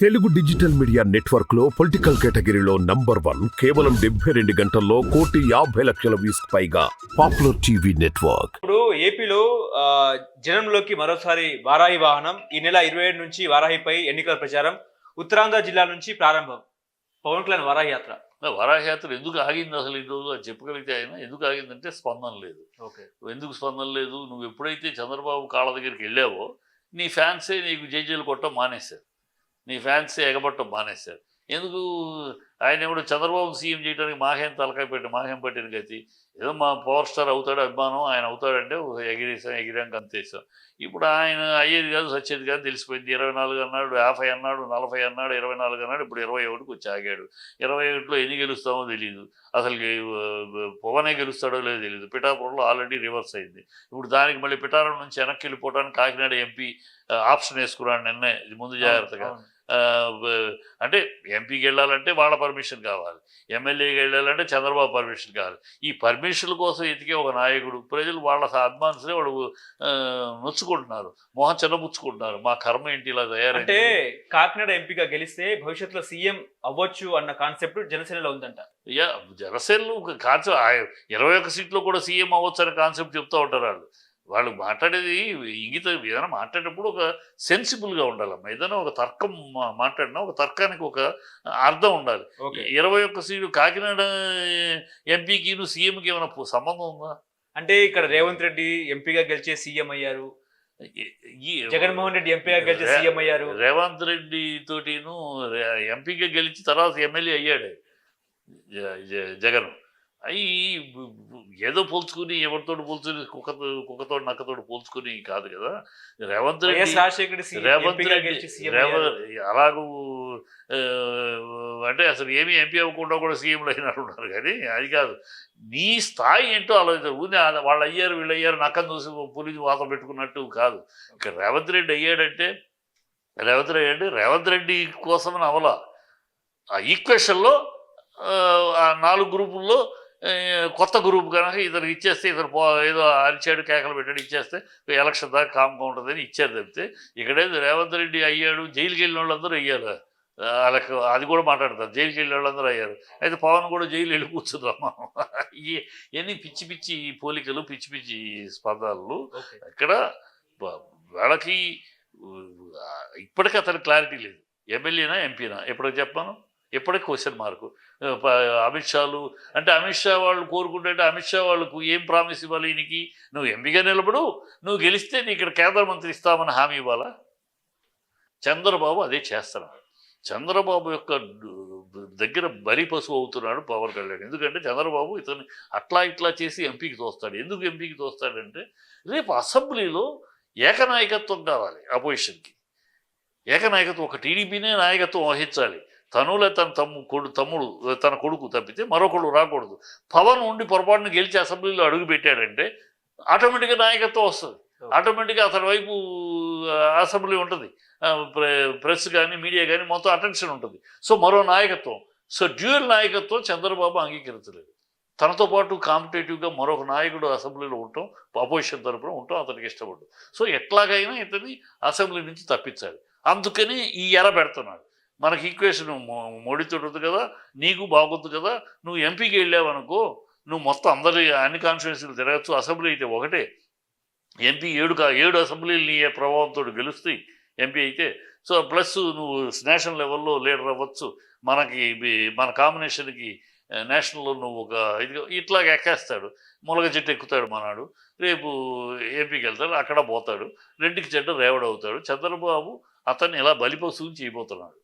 Telugu digital media నెట్వర్క్లో political కేటగిరీలో number one కేవలం డెబ్బై రెండు గంటల్లో కోటి యాభై లక్షల వ్యూస్ పైగా పాపులర్ టీవీ నెట్వర్క్. ఇప్పుడు ఏపీలో జనంలోకి మరోసారి వారాహి వాహనం ఈ నెల ఇరవై ఏడు నుంచి వారాహిపై ఎన్నికల ప్రచారం ఉత్తరాంధ్ర జిల్లా నుంచి ప్రారంభం. పవన్ కళ్యాణ్ వారాహి యాత్ర. వరాహయాత్ర ఎందుకు ఆగింది అసలు ఈ రోజు? అది చెప్పగలిగితే ఆయన ఎందుకు ఆగిందంటే స్పందన లేదు. ఓకే. ఎందుకు స్పందన లేదు? నువ్వు ఎప్పుడైతే చంద్రబాబు కాళ్ళ దగ్గరికి వెళ్ళావో నీ ఫ్యాన్సే నీకు జడ్జీలు కొట్టడం మానేశారు. నీ ఫ్యాన్సే ఎగబట్టడం మానేశారు ఎందుకు? ఆయన ఎవడు చంద్రబాబు సీఎం చేయడానికి మాహేం తలకాయ పెట్టి మాహేం పట్టిన గతి. ఏదో మా పవర్ స్టార్ అవుతాడు అభిమానం ఆయన అవుతాడంటే ఎగిరేసాం ఎగిరాం అంతేసాం ఇప్పుడు ఆయన అయ్యేది కాదు సచ్చేది కాదు తెలిసిపోయింది. ఇరవై నాలుగు అన్నాడు యాభై అన్నాడు నలభై అన్నాడు ఇరవై నాలుగు అన్నాడు ఇప్పుడు ఇరవై ఒకటికి వచ్చి ఆగాడు. ఇరవై ఒకటిలో ఎన్ని గెలుస్తామో తెలియదు అసలు పవనే గెలుస్తాడో లేదో తెలియదు పిఠాపురంలో ఆల్రెడీ రివర్స్ అయింది. ఇప్పుడు దానికి మళ్ళీ పిఠాపురం నుంచి వెనక్కి వెళ్ళిపోవడానికి కాకినాడ ఎంపీ ఆప్షన్ వేసుకున్నాడు నిన్నే ఇది ముందు జాగ్రత్తగా. అంటే ఎంపీకి వెళ్ళాలంటే వాళ్ళ పర్మిషన్ కావాలి. ఎమ్మెల్యేకి వెళ్ళాలంటే చంద్రబాబు పర్మిషన్ కావాలి. ఈ పర్మిషన్ల కోసం ఎతికే ఒక నాయకుడు ప్రజలు వాళ్ళ అభిమానులే వాడు నొచ్చుకుంటున్నారు. మొహం చిన్నపుచ్చుకుంటున్నారు మా కర్మ ఏంటి ఇలా అంటే తయారంటే కాకినాడ ఎంపీగా గెలిస్తే భవిష్యత్తులో సీఎం అవ్వచ్చు అన్న కాన్సెప్ట్ జనసేనలో ఉందంట. యా జనసేనలో ఒక కాన్సెప్ట్ ఇరవై ఒక్క సీట్లో కూడా సీఎం అవ్వచ్చు అనే కాన్సెప్ట్ చెప్తూ ఉంటారు వాళ్ళు. వాళ్ళు మాట్లాడేది ఇంగిత ఏదైనా మాట్లాడేటప్పుడు ఒక సెన్సిబుల్గా ఉండాలమ్మా. ఏదైనా ఒక తర్కం మాట్లాడినా ఒక తర్కానికి ఒక అర్థం ఉండాలి. ఇరవై ఒక్క సీటు కాకినాడ ఎంపీకి సీఎంకి ఏమైనా సంబంధం ఉందా? అంటే ఇక్కడ రేవంత్ రెడ్డి ఎంపీగా గెలిచే సీఎం అయ్యారు. జగన్మోహన్ రెడ్డి ఎంపీగా గెలిచే సీఎం అయ్యారు. రేవంత్ రెడ్డి తోటిను ఎంపీగా గెలిచి తర్వాత ఎమ్మెల్యే అయ్యాడు జగన్. అవి ఏదో పోల్చుకుని ఎవరితోటి పోల్చుకుని కుక్కతో కుక్కతో నక్కతోటి పోల్చుకుని కాదు కదా. రేవంత్ రెడ్డి రేవంత్ రెడ్డి. అలాగూ అంటే అసలు ఏమీ ఎంపీ అవ్వకుండా కూడా సీఎంలు అయినట్టు ఉన్నారు కానీ అది కాదు. నీ స్థాయి ఏంటో ఆలోచించారు ఊనే వాళ్ళు అయ్యారు వీళ్ళు అయ్యారు నక్కను చూసి పులిని వాత పెట్టుకున్నట్టు కాదు. ఇక్కడ రేవంత్ రెడ్డి అయ్యాడంటే రేవంత్ రెడ్డి అంటే రేవంత్ రెడ్డి కోసమని అవలా ఆ ఈక్వేషన్లో ఆ నాలుగు గ్రూపుల్లో కొత్త గ్రూప్ కనుక ఇతను ఇచ్చేస్తే ఇతను పో ఏదో అరిచాడు కేకలు పెట్టాడు ఇచ్చేస్తే ఎలక్షన్ దాకా కామ్గా ఉంటుందని ఇచ్చారు తప్పితే ఇక్కడేదో రేవంత్ రెడ్డి అయ్యాడు జైలుకి వెళ్ళిన వాళ్ళందరూ అయ్యారు. వాళ్ళకి అది కూడా మాట్లాడతారు జైలుకి వెళ్ళిన వాళ్ళందరూ అయ్యారు. అయితే పవన్ కూడా జైలు వెళ్ళి కూర్చుందాం. మనం ఈ ఎన్ని పిచ్చి పిచ్చి పోలికలు పిచ్చి పిచ్చి స్పందనలు. ఓకే. ఇక్కడ వాళ్ళకి ఇప్పటికీ అతని క్లారిటీ లేదు. ఎమ్మెల్యేనా ఎంపీనా? ఎప్పటికి చెప్పాను? ఎప్పటికీ క్వశ్చన్ మార్కు అమిత్ షాలు అంటే అమిత్ షా వాళ్ళు కోరుకుంటే అమిత్ షా వాళ్ళకు ఏం ప్రామిస్ ఇవ్వాలి ఈయనకి? నువ్వు ఎంపీగా నిలబడు నువ్వు గెలిస్తే నీ ఇక్కడ కేంద్ర మంత్రి ఇస్తామని హామీ ఇవ్వాలా? చంద్రబాబు అదే చేస్తున్నాడు చంద్రబాబు యొక్క దగ్గర బలి పశువు అవుతున్నాడు పవన్ కళ్యాణ్. ఎందుకంటే చంద్రబాబు ఇతను అట్లా ఇట్లా చేసి ఎంపీకి తోస్తాడు. ఎందుకు ఎంపీకి తోస్తాడంటే రేపు అసెంబ్లీలో ఏకనాయకత్వం కావాలి అపోజిషన్కి. ఏకనాయకత్వం ఒక టీడీపీనే నాయకత్వం వహించాలి. తనులే తన తమ్ము కొడు తమ్ముడు తన కొడుకు తప్పితే మరొకడు రాకూడదు. పవన్ ఉండి పొరపాటున గెలిచి అసెంబ్లీలో అడుగు పెట్టాడంటే ఆటోమేటిక్గా నాయకత్వం వస్తుంది. ఆటోమేటిక్గా అతని వైపు అసెంబ్లీ ఉంటుంది. ప్రెస్ కానీ మీడియా కానీ మొత్తం అటెన్షన్ ఉంటుంది. సో మరో నాయకత్వం. సో డ్యూయల్ నాయకత్వం చంద్రబాబు అంగీకరించలేదు. తనతో పాటు కాంపిటేటివ్గా మరొక నాయకుడు అసెంబ్లీలో ఉండటం అపోజిషన్ తరపున ఉండటం అతనికి ఇష్టపడ్డు సో ఎట్లాగైనా ఇతని అసెంబ్లీ నుంచి తప్పించాలి. అందుకని ఈ ఎర పెడుతున్నాడు. మనకి ఈక్వేషన్ మోడీతో ఉంది కదా నీకు బాగుంది కదా నువ్వు ఎంపీకి వెళ్ళావనుకో నువ్వు మొత్తం అందరి అన్ని కాన్స్టిట్యున్సీలు తిరగచ్చు అసెంబ్లీ అయితే ఒకటే. ఎంపీ ఏడు కా ఏడు అసెంబ్లీలు నీ ప్రభావంతో గెలుస్తాయి ఎంపీ అయితే. సో ప్లస్ నువ్వు నేషనల్ లెవెల్లో లీడర్ అవ్వచ్చు. మనకి మన కాంబినేషన్కి నేషనల్లో నువ్వు ఒక ఇది ఇట్లాగ ఎక్కేస్తాడు. మొలగ చెట్టు ఎక్కుతాడు మనాడు రేపు ఏపీకి వెళ్తాడు అక్కడ పోతాడు. రెండుకి చెడ్డ రేవడవుతాడు. చంద్రబాబు అతన్ని ఇలా బలిపశువుని చేయబోతున్నాడు.